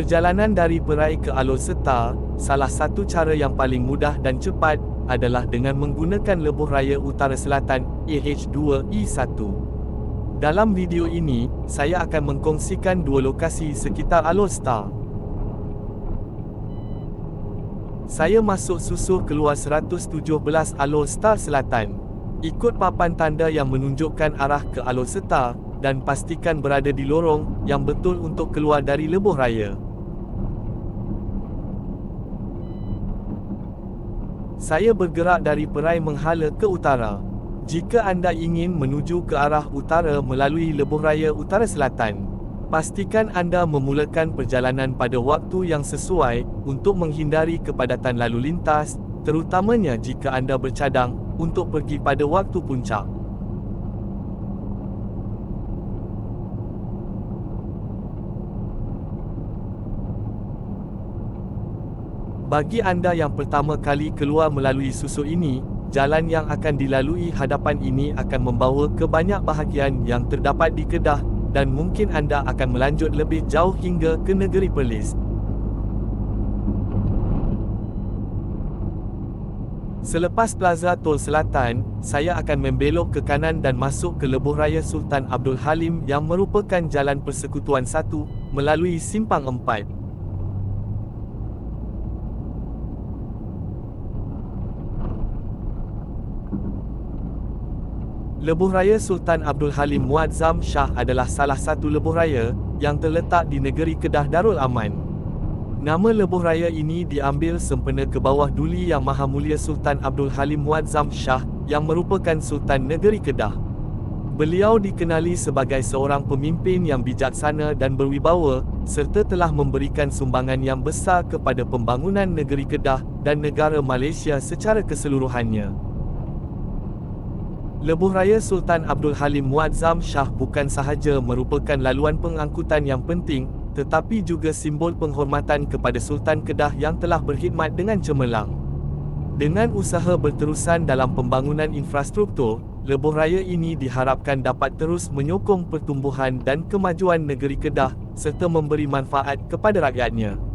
Perjalanan dari Perai ke Alor Setar, salah satu cara yang paling mudah dan cepat adalah dengan menggunakan lebuh raya utara selatan AH2E1. Dalam video ini, saya akan mengkongsikan dua lokasi sekitar Alor Star. Saya masuk susul keluar 117 Alor Star Selatan. Ikut papan tanda yang menunjukkan arah ke Alor Star, dan pastikan berada di lorong yang betul untuk keluar dari lebuh raya. Saya bergerak dari Perai Menghala ke utara. Jika anda ingin menuju ke arah utara melalui lebuh raya utara selatan, pastikan anda memulakan perjalanan pada waktu yang sesuai untuk menghindari kepadatan lalu lintas, terutamanya jika anda bercadang untuk pergi pada waktu puncak. Bagi anda yang pertama kali keluar melalui susu ini, jalan yang akan dilalui hadapan ini akan membawa ke banyak bahagian yang terdapat di Kedah dan mungkin anda akan melanjut lebih jauh hingga ke negeri Perlis. Selepas Plaza Tol Selatan, saya akan membelok ke kanan dan masuk ke Lebuh Raya Sultan Abdul Halim yang merupakan jalan persekutuan satu melalui Simpang 4. Lebuh Raya Sultan Abdul Halim Muazzam Shah adalah salah satu lebuh raya yang terletak di negeri Kedah Darul Aman. Nama lebuh raya ini diambil sempena ke bawah duli Yang Maha Mulia Sultan Abdul Halim Muazzam Shah yang merupakan Sultan Negeri Kedah. Beliau dikenali sebagai seorang pemimpin yang bijaksana dan berwibawa serta telah memberikan sumbangan yang besar kepada pembangunan negeri Kedah dan negara Malaysia secara keseluruhannya. Lebuh Raya Sultan Abdul Halim Muazzam Shah bukan sahaja merupakan laluan pengangkutan yang penting, tetapi juga simbol penghormatan kepada Sultan Kedah yang telah berkhidmat dengan cemerlang. Dengan usaha berterusan dalam pembangunan infrastruktur, lebuh raya ini diharapkan dapat terus menyokong pertumbuhan dan kemajuan negeri Kedah serta memberi manfaat kepada rakyatnya.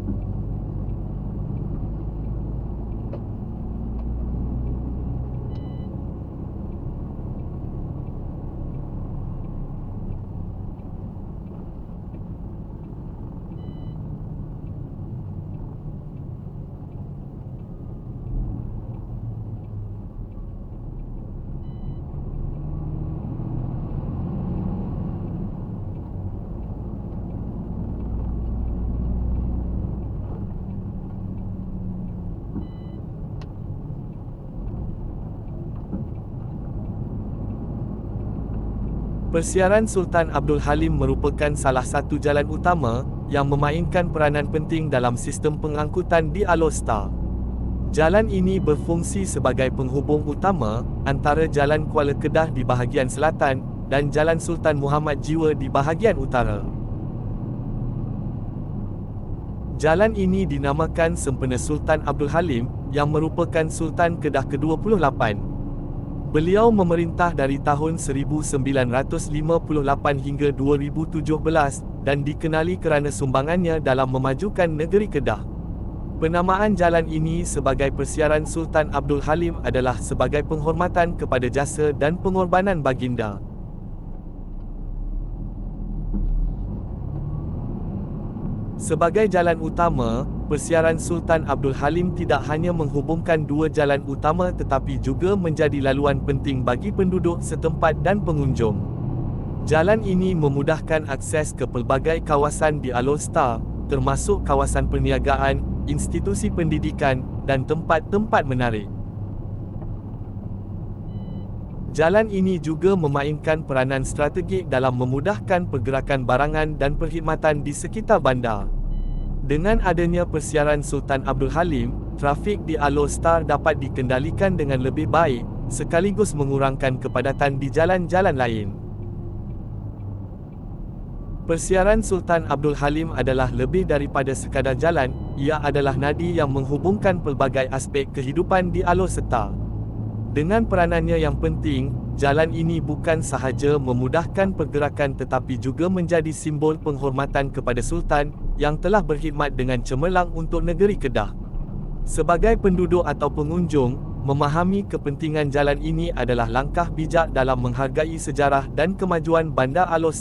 Persiaran Sultan Abdul Halim merupakan salah satu jalan utama yang memainkan peranan penting dalam sistem pengangkutan di Alor Star. Jalan ini berfungsi sebagai penghubung utama antara Jalan Kuala Kedah di bahagian selatan dan Jalan Sultan Muhammad Jiwa di bahagian utara. Jalan ini dinamakan sempena Sultan Abdul Halim yang merupakan Sultan Kedah ke-28. Beliau memerintah dari tahun 1958 hingga 2017 dan dikenali kerana sumbangannya dalam memajukan negeri Kedah. Penamaan jalan ini sebagai persiaran Sultan Abdul Halim adalah sebagai penghormatan kepada jasa dan pengorbanan baginda. Sebagai jalan utama, persiaran Sultan Abdul Halim tidak hanya menghubungkan dua jalan utama tetapi juga menjadi laluan penting bagi penduduk setempat dan pengunjung. Jalan ini memudahkan akses ke pelbagai kawasan di Alor Star, termasuk kawasan perniagaan, institusi pendidikan, dan tempat-tempat menarik. Jalan ini juga memainkan peranan strategik dalam memudahkan pergerakan barangan dan perkhidmatan di sekitar bandar. Dengan adanya persiaran Sultan Abdul Halim, trafik di Alor Star dapat dikendalikan dengan lebih baik, sekaligus mengurangkan kepadatan di jalan-jalan lain. Persiaran Sultan Abdul Halim adalah lebih daripada sekadar jalan, ia adalah nadi yang menghubungkan pelbagai aspek kehidupan di Alor Setar. Dengan peranannya yang penting, jalan ini bukan sahaja memudahkan pergerakan tetapi juga menjadi simbol penghormatan kepada Sultan, yang telah berkhidmat dengan cemerlang untuk negeri Kedah. Sebagai penduduk atau pengunjung, memahami kepentingan jalan ini adalah langkah bijak dalam menghargai sejarah dan kemajuan Bandar Alor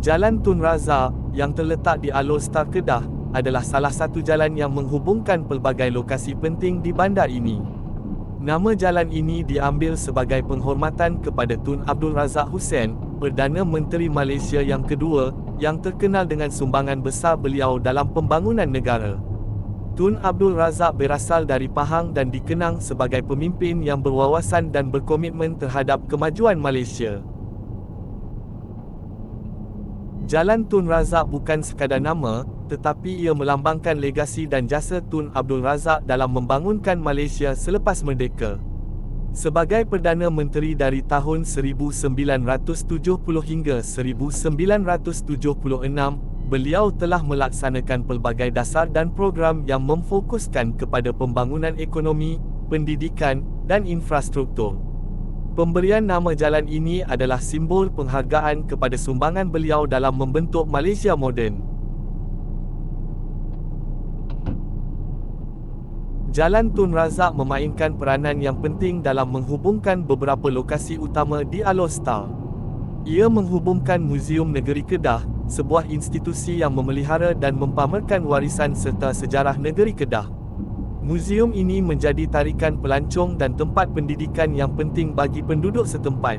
Jalan Tun Razak, yang terletak di Alor Star Kedah, adalah salah satu jalan yang menghubungkan pelbagai lokasi penting di bandar ini. Nama jalan ini diambil sebagai penghormatan kepada Tun Abdul Razak Hussein, Perdana Menteri Malaysia yang kedua, yang terkenal dengan sumbangan besar beliau dalam pembangunan negara. Tun Abdul Razak berasal dari Pahang dan dikenang sebagai pemimpin yang berwawasan dan berkomitmen terhadap kemajuan Malaysia. Jalan Tun Razak bukan sekadar nama, tetapi ia melambangkan legasi dan jasa Tun Abdul Razak dalam membangunkan Malaysia selepas merdeka. Sebagai Perdana Menteri dari tahun 1970 hingga 1976, beliau telah melaksanakan pelbagai dasar dan program yang memfokuskan kepada pembangunan ekonomi, pendidikan, dan infrastruktur. Pemberian nama jalan ini adalah simbol penghargaan kepada sumbangan beliau dalam membentuk Malaysia moden. Jalan Tun Razak memainkan peranan yang penting dalam menghubungkan beberapa lokasi utama di Alor Star. Ia menghubungkan Muzium Negeri Kedah, sebuah institusi yang memelihara dan mempamerkan warisan serta sejarah negeri Kedah. Muzium ini menjadi tarikan pelancong dan tempat pendidikan yang penting bagi penduduk setempat.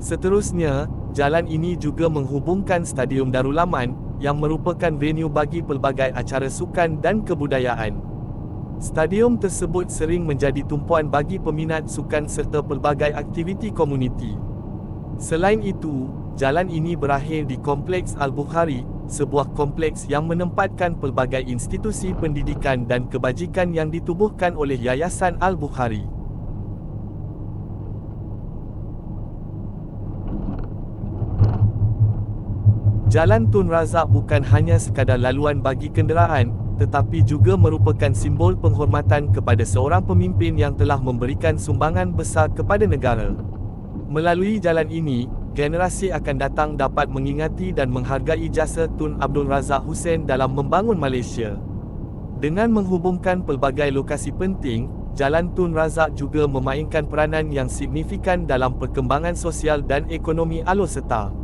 Seterusnya, jalan ini juga menghubungkan Stadium Darul Aman, yang merupakan venue bagi pelbagai acara sukan dan kebudayaan. Stadium tersebut sering menjadi tumpuan bagi peminat sukan serta pelbagai aktiviti komuniti. Selain itu, jalan ini berakhir di Kompleks Al-Bukhari, sebuah kompleks yang menempatkan pelbagai institusi pendidikan dan kebajikan yang ditubuhkan oleh Yayasan Al-Bukhari. Jalan Tun Razak bukan hanya sekadar laluan bagi kenderaan, tetapi juga merupakan simbol penghormatan kepada seorang pemimpin yang telah memberikan sumbangan besar kepada negara. Melalui jalan ini, generasi akan datang dapat mengingati dan menghargai jasa Tun Abdul Razak Hussein dalam membangun Malaysia. Dengan menghubungkan pelbagai lokasi penting, Jalan Tun Razak juga memainkan peranan yang signifikan dalam perkembangan sosial dan ekonomi Alor Setar.